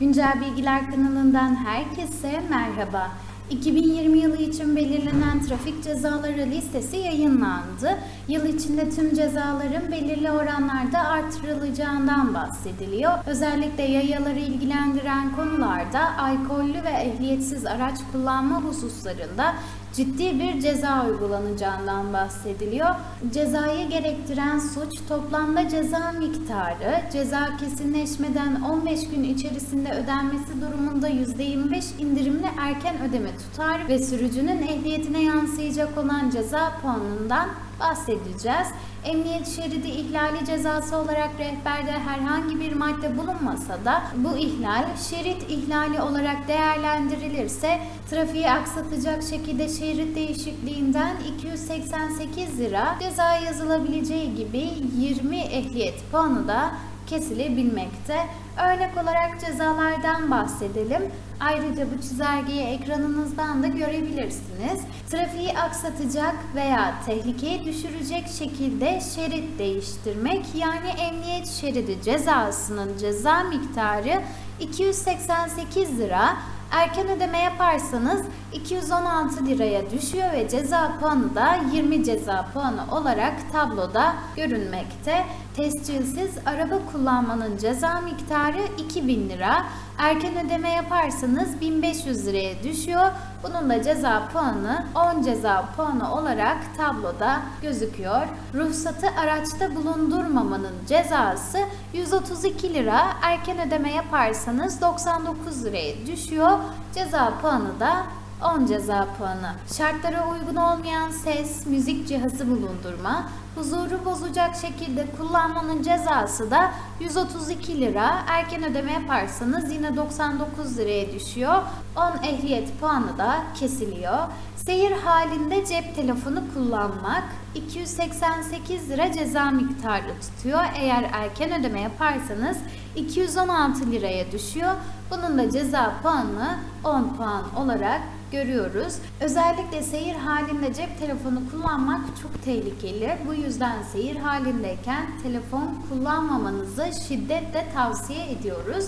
Güncel Bilgiler kanalından herkese merhaba. 2020 yılı için belirlenen trafik cezaları listesi yayınlandı. Yıl içinde tüm cezaların belirli oranlarda artırılacağından bahsediliyor. Özellikle yayaları ilgilendiren konularda alkollü ve ehliyetsiz araç kullanma hususlarında ciddi bir ceza uygulanacağından bahsediliyor. Cezayı gerektiren suç toplamda ceza miktarı ceza kesinleşmeden 15 gün içerisinde ödenmesi durumunda %25 indirimli erken ödeme tutar ve sürücünün ehliyetine yansıyacak olan ceza puanından bahsedeceğiz. Emniyet şeridi ihlali cezası olarak rehberde herhangi bir madde bulunmasa da bu ihlal şerit ihlali olarak değerlendirilirse trafiği aksatacak şekilde şerit değişikliğinden 288 lira ceza yazılabileceği gibi 20 ehliyet puanı da kesilebilmekte. Örnek olarak cezalardan bahsedelim. Ayrıca bu çizelgeyi ekranınızdan da görebilirsiniz. Trafiği aksatacak veya tehlikeye düşürecek şekilde şerit değiştirmek yani emniyet şeridi cezasının ceza miktarı 288 lira. Erken ödeme yaparsanız 216 liraya düşüyor ve ceza puanı da 20 ceza puanı olarak tabloda görünmekte. Tescilsiz araba kullanmanın ceza miktarı 2000 lira. Erken ödeme yaparsanız 1500 liraya düşüyor. Bunun da ceza puanı 10 ceza puanı olarak tabloda gözüküyor. Ruhsatı araçta bulundurmamanın cezası 132 lira. Erken ödeme yaparsanız 99 liraya düşüyor. Ceza puanı da 10 ceza puanı. Şartlara uygun olmayan ses, müzik cihazı bulundurma, huzuru bozacak şekilde kullanmanın cezası da 132 lira. Erken ödeme yaparsanız yine 99 liraya düşüyor. 10 ehliyet puanı da kesiliyor. Seyir halinde cep telefonu kullanmak 288 lira ceza miktarı tutuyor. Eğer erken ödeme yaparsanız 216 liraya düşüyor. Bunun da ceza puanı 10 puan olarak görüyoruz. Özellikle seyir halinde cep telefonu kullanmak çok tehlikeli. Bu yüzden seyir halindeyken telefon kullanmamanızı şiddetle tavsiye ediyoruz.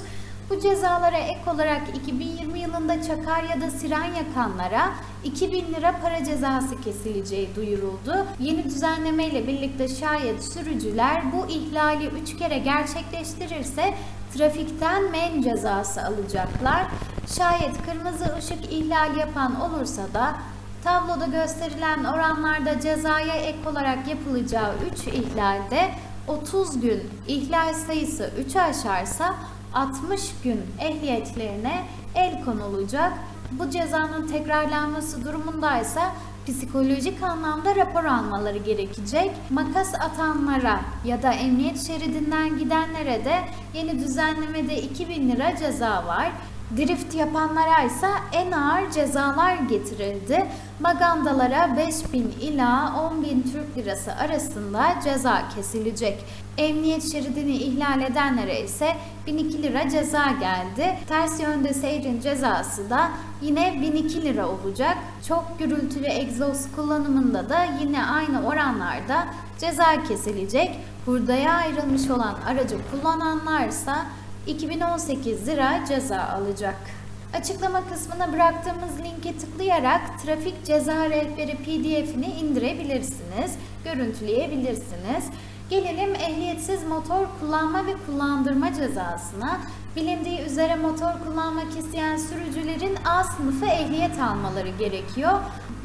Bu cezalara ek olarak 2020 yılında çakar ya da siren yakanlara 2000 lira para cezası kesileceği duyuruldu. Yeni düzenleme ile birlikte şayet sürücüler bu ihlali 3 kere gerçekleştirirse trafikten men cezası alacaklar. Şayet kırmızı ışık ihlal yapan olursa da tabloda gösterilen oranlarda cezaya ek olarak yapılacağı 3 ihlalde 30 gün ihlal sayısı 3'ü aşarsa 60 gün ehliyetlerine el konulacak. Bu cezanın tekrarlanması durumundaysa psikolojik anlamda rapor almaları gerekecek. Makas atanlara ya da emniyet şeridinden gidenlere de yeni düzenlemede 2000 lira ceza var. Drift yapanlara ise en ağır cezalar getirildi. Magandalara 5000 ila 10.000 Türk lirası arasında ceza kesilecek. Emniyet şeridini ihlal edenlere ise 1002 lira ceza geldi. Ters yönde seyrin cezası da yine 1002 lira olacak. Çok gürültülü egzoz kullanımında da yine aynı oranlarda ceza kesilecek. Hurdaya ayrılmış olan aracı kullananlarsa 2018 lira ceza alacak. Açıklama kısmına bıraktığımız linke tıklayarak trafik ceza rehberi pdf'ini indirebilirsiniz, görüntüleyebilirsiniz. Gelelim ehliyetsiz motor kullanma ve kullandırma cezasına. Bilindiği üzere motor kullanmak isteyen sürücülerin A sınıfı ehliyet almaları gerekiyor.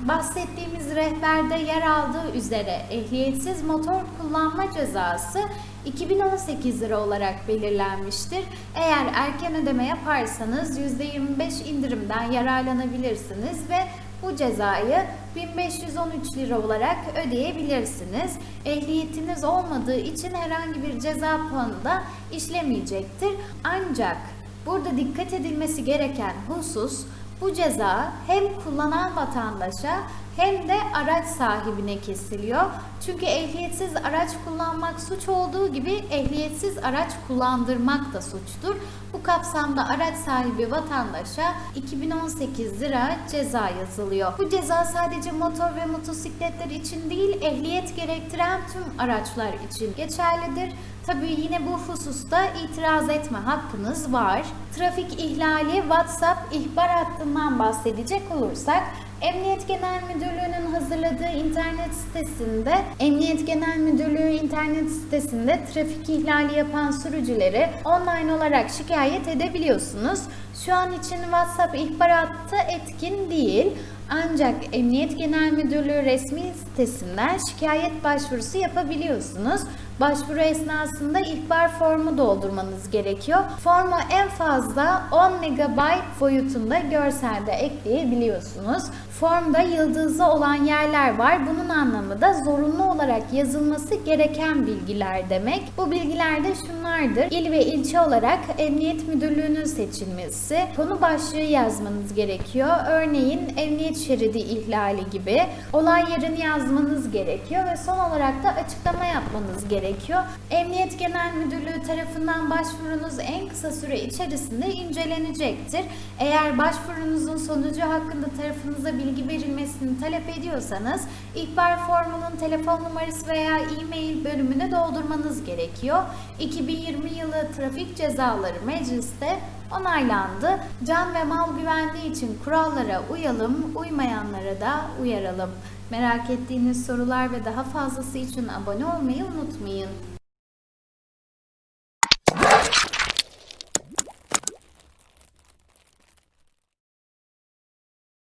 Bahsettiğimiz rehberde yer aldığı üzere ehliyetsiz motor kullanma cezası 2018 lira olarak belirlenmiştir. Eğer erken ödeme yaparsanız %25 indirimden yararlanabilirsiniz ve bu cezayı 1513 lira olarak ödeyebilirsiniz. Ehliyetiniz olmadığı için herhangi bir ceza puanı da işlemeyecektir. Ancak burada dikkat edilmesi gereken husus bu ceza hem kullanan vatandaşa hem de araç sahibine kesiliyor. Çünkü ehliyetsiz araç kullanmak suç olduğu gibi ehliyetsiz araç kullandırmak da suçtur. Bu kapsamda araç sahibi vatandaşa 2018 lira ceza yazılıyor. Bu ceza sadece motor ve motosikletler için değil, ehliyet gerektiren tüm araçlar için geçerlidir. Tabii yine bu hususta itiraz etme hakkınız var. Trafik ihlali WhatsApp ihbar hattından bahsedecek olursak Emniyet Genel Müdürlüğü'nün hazırladığı internet sitesinde, Emniyet Genel Müdürlüğü internet sitesinde trafik ihlali yapan sürücüleri online olarak şikayet edebiliyorsunuz. Şu an için WhatsApp ihbar hattı etkin değil. Ancak Emniyet Genel Müdürlüğü resmi sitesinden şikayet başvurusu yapabiliyorsunuz. Başvuru esnasında ihbar formu doldurmanız gerekiyor. Formu en fazla 10 MB boyutunda görselde ekleyebiliyorsunuz. Formda yıldızlı olan yerler var. Bunun anlamı da zorunlu olarak yazılması gereken bilgiler demek. Bu bilgiler de şunlardır. İl ve ilçe olarak Emniyet Müdürlüğü'nün seçilmesi, konu başlığı yazmanız gerekiyor. Örneğin emniyet şeridi ihlali gibi olay yerini yazmanız gerekiyor ve son olarak da açıklama yapmanız gerekiyor. Emniyet Genel Müdürlüğü tarafından başvurunuz en kısa süre içerisinde incelenecektir. Eğer başvurunuzun sonucu hakkında tarafınıza bilgi verilmesini talep ediyorsanız ihbar formunun telefon numarası veya e-mail bölümünü doldurmanız gerekiyor. 2020 yılı trafik cezaları mecliste onaylandı. Can ve mal güvenliği için kurallara uyalım, uymayanlara da uyaralım. Merak ettiğiniz sorular ve daha fazlası için abone olmayı unutmayın.